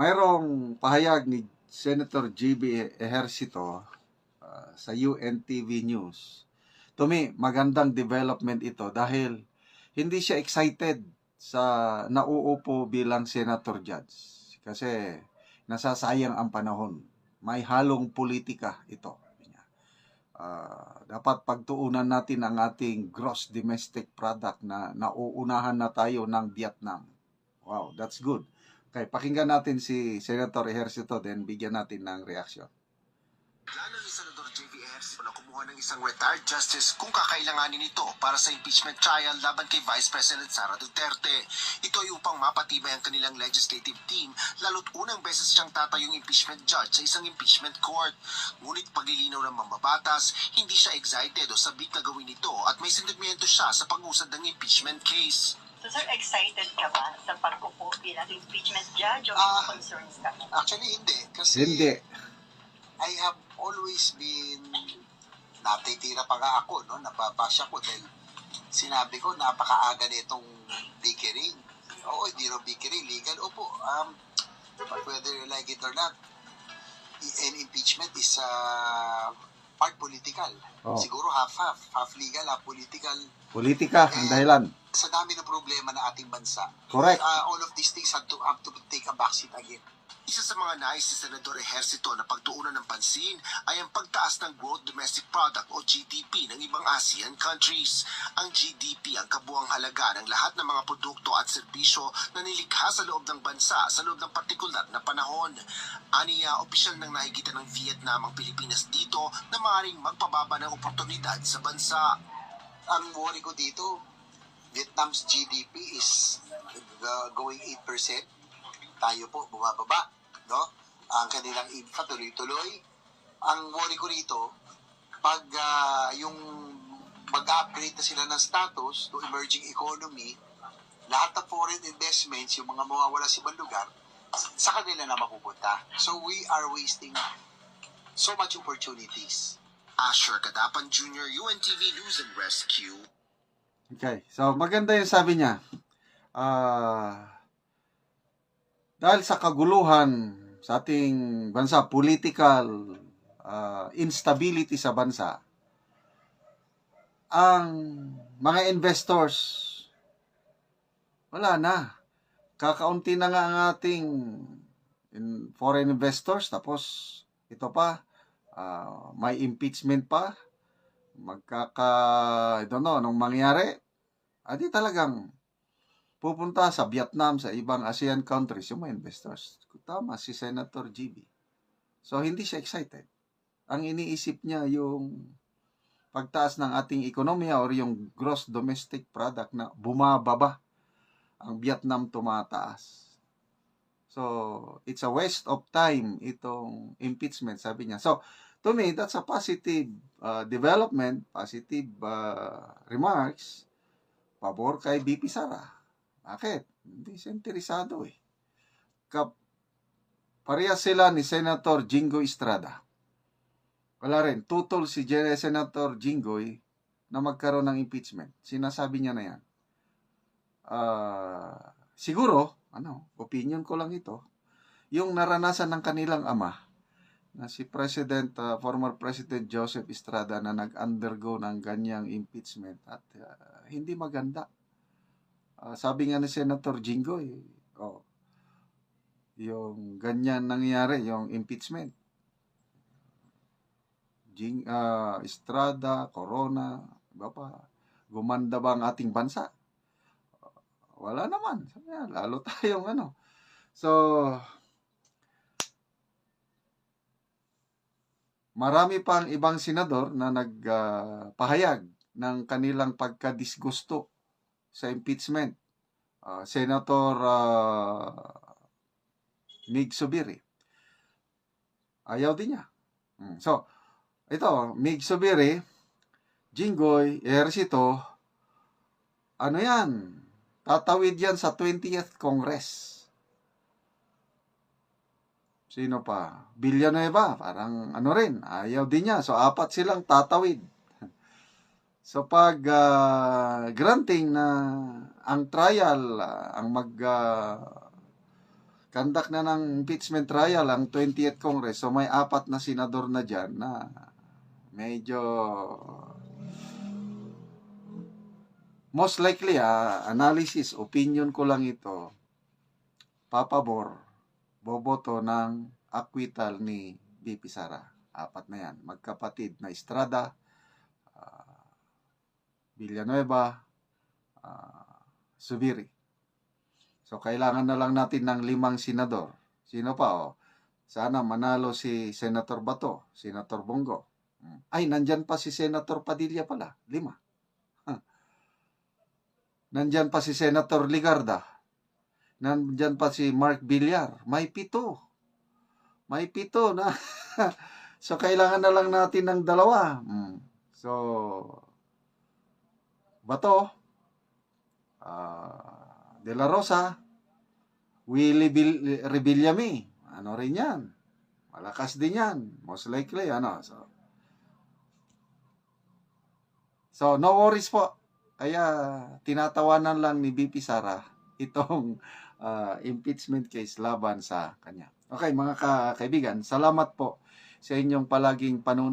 mayroong pahayag ni Senator GB Ejercito uh, sa UNTV News. To me, magandang development ito dahil hindi siya excited sa nauupo bilang senator judge. Kasi nasasayang ang panahon. May halong politika ito. Uh, dapat pagtuunan natin ang ating gross domestic product na nauunahan na tayo ng Vietnam. Wow, that's good. Okay, pakinggan natin si Senator Ejercito then bigyan natin ng reaksyon. Plano ni Senador J.V. Ejercito na kumuha ng isang retired justice kung kakailanganin ito para sa impeachment trial laban kay Vice President Sara Duterte. Ito ay upang mapatibay ang kanilang legislative team lalo't unang beses siyang tatayong impeachment judge sa isang impeachment court. Ngunit paglilinaw ng mambabatas, hindi siya excited o sabik na gawin ito at may sentimiento siya sa pag-usad ng impeachment case. So sir, excited ka ba sa pagkupo bilang impeachment judge o may concerns ka? Actually, hindi. Kasi Hindi. I have always been, natitira pa nga ako, no? Nababash ako dahil sinabi ko, napakaaga nitong bickering. Oo, hindi rin bickering. Legal, opo. Um, but whether you like it or not, an impeachment is uh, part political. Oh. Siguro half-half. Half legal, half political. Politika ang dahilan. Sa dami ng problema ng ating bansa, Correct. uh, all of these things have to, have to take a backseat again. Isa sa mga nais ni Senador Ejercito na pagtuunan ng pansin ay ang pagtaas ng Gross Domestic Product o GDP ng ibang ASEAN countries. Ang GDP ang kabuang halaga ng lahat ng mga produkto at serbisyo na nilikha sa loob ng bansa sa loob ng partikular na panahon. Aniya, opisyal nang nahigitan ng Vietnam ang Pilipinas dito na maaaring magpababa ng oportunidad sa bansa. ang worry ko dito, Vietnam's GDP is uh, going 8%. Tayo po, bumababa. No? Ang kanilang infra tuloy-tuloy. Ang worry ko rito, pag ah, yung mag-upgrade na sila ng status to emerging economy, lahat ng foreign investments, yung mga mawawala sa ibang lugar, sa kanila na mapupunta. So we are wasting so much opportunities. Asher Kadapan Jr., UNTV News and Rescue. Okay. So, maganda yung sabi niya. Ah, dahil sa kaguluhan sa ating bansa, political ah, instability sa bansa, ang mga investors, wala na. Kakaunti na nga ang ating in foreign investors, tapos ito pa, ah, may impeachment pa, magkaka, I don't know, anong mangyari, adi talagang pupunta sa Vietnam, sa ibang ASEAN countries, yung mga investors. Tama, si Senator GB. So, hindi siya excited. Ang iniisip niya yung pagtaas ng ating ekonomiya or yung gross domestic product na bumababa. Ang Vietnam tumataas. So, it's a waste of time itong impeachment, sabi niya. So, to me, that's a positive uh, development, positive uh, remarks, pabor kay BP Sara. Bakit? Hindi siya interesado eh. Kap parehas sila ni Senator Jingo Estrada. Wala rin. Tutol si Gen- Senator Jinggoy na magkaroon ng impeachment. Sinasabi niya na yan. Ah, siguro, ano, opinion ko lang ito, yung naranasan ng kanilang ama, na si President, uh, former President Joseph Estrada na nag-undergo ng ganyang impeachment at uh, hindi maganda. Uh, sabi nga ni Senator Jinggoy, oh, yung ganyan nangyari, yung impeachment. Jing, uh, Estrada, Corona, iba pa, gumanda ba ang ating bansa? Wala naman. Sabi lalo tayong ano. So, marami pang ibang senador na nagpahayag ng kanilang pagkadisgusto sa impeachment. Ah, Senator ah, Mig Subiri. Ayaw din niya. Mm, So, ito, Mig Subiri, Jinggoy, Ejercito, ano yan? Tatawid yan sa 20th Congress. Sino pa? Villanueva, parang ano rin, ayaw din niya. So, apat silang tatawid. So, pag ah, granting na ang trial, ah, ang mag ah, Kandak na ng impeachment trial ang 20th Congress. So may apat na senador na dyan na medyo most likely ah, analysis, opinion ko lang ito, papabor, boboto ng acquittal ni BP Sara. Apat na yan. Magkapatid na Estrada, Villanueva, ah, Subiri. So, kailangan na lang natin ng limang senador. Sino pa, oh? Sana manalo si Senator Bato, Senator Bongo. Hmm. Ay, nandyan pa si Senator Padilla pala. Lima. Huh. Nandyan pa si Senator Ligarda. Nandyan pa si Mark Villar. May pito. May pito na. so, kailangan na lang natin ng dalawa. Hmm. So, Bato, ah, De La Rosa, Willie Rebillame. Ano rin yan? Malakas din yan. Most likely, ano. So, so no worries po. Kaya, tinatawanan lang ni BP Sara itong ah, impeachment case laban sa kanya. Okay, mga ka- kaibigan, salamat po sa inyong palaging panunood.